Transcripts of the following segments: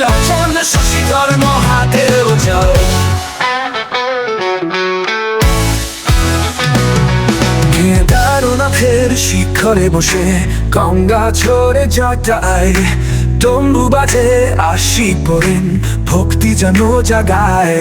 ত্রিলোচন শশীধর মহাদেব জয়। ফের শিখরে বসে গঙ্গা ছড়ে জটায় তম্বু বাজে আশি পড়েন ভক্তি যেন জাগায়।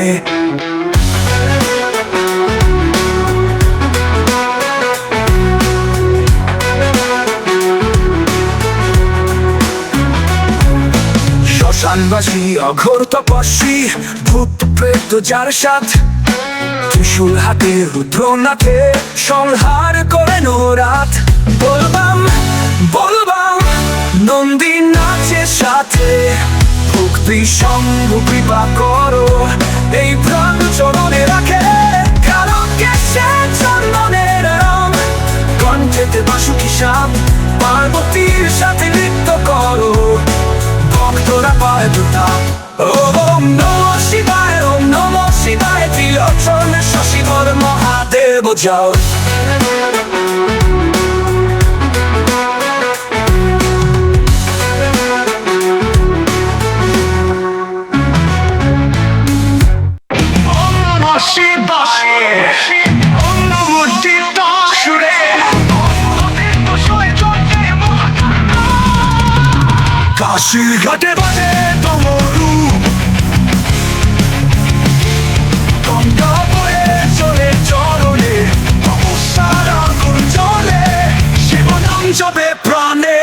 শ্মশানবাসী অঘোর তপস্বী, ভূত প্রেত যার সাথ। ত্রিশূল হাতে রুদ্রনাথে সংহার করেন রাত বলবাম বলবাম নন্দী নাচের সাথে। ভক্তি সঙ্গ কৃপা করো, এই প্রাণ চরণে রাখে। পার্বতীর সাথে নৃত্য করো। ভক্তরা পায় প্রতাপ ওম নম শিবায় ওম নম শিবায় ত্রিলোচন শশীধর মহাদেব যাও কাশির ঘাটে বাজে তমরু গঙ্গা বয়ে চলে চরণে তপস্যার আগুন জ্বলে শিবনাম জপে প্রাণে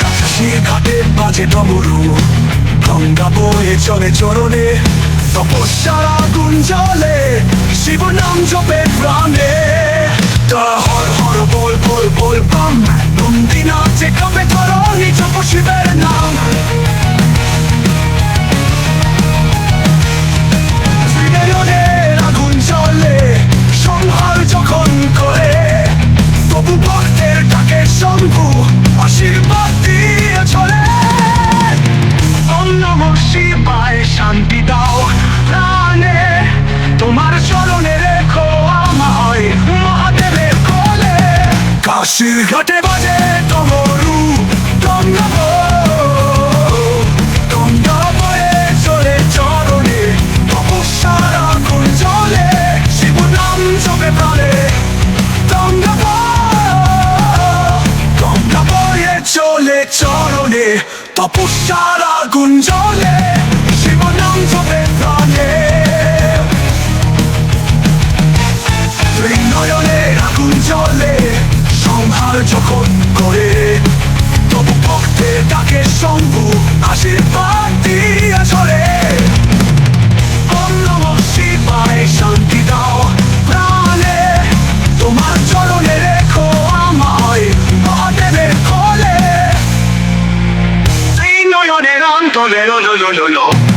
কাশির ঘাটে বাজে তমরু গঙ্গা বয়ে চলে চরণে তপস্যার আগুন জ্বলে শিবনাম জপে প্রাণে তা হর হর বল বল বল কাশির ঘাটে বাজে তমরু গঙ্গা গঙ্গা বয়ে চলে চরণে তপস্যার আগুন জ্বলে শিব নাম জপে প্রাণে গঙ্গা গঙ্গা বয়ে চলে চরণে তপস্যার আগুন জ্বলে সংহার যখন করে তবু ভক্তের ডাকে শম্ভু আশীর্বাদ দিয়ে চলে। শান্তি দাও প্রাণে, তোমার চরণে রেখো আমায় মহাদেবের কোলে। নয়নের অন্তরে লো লো লো লো।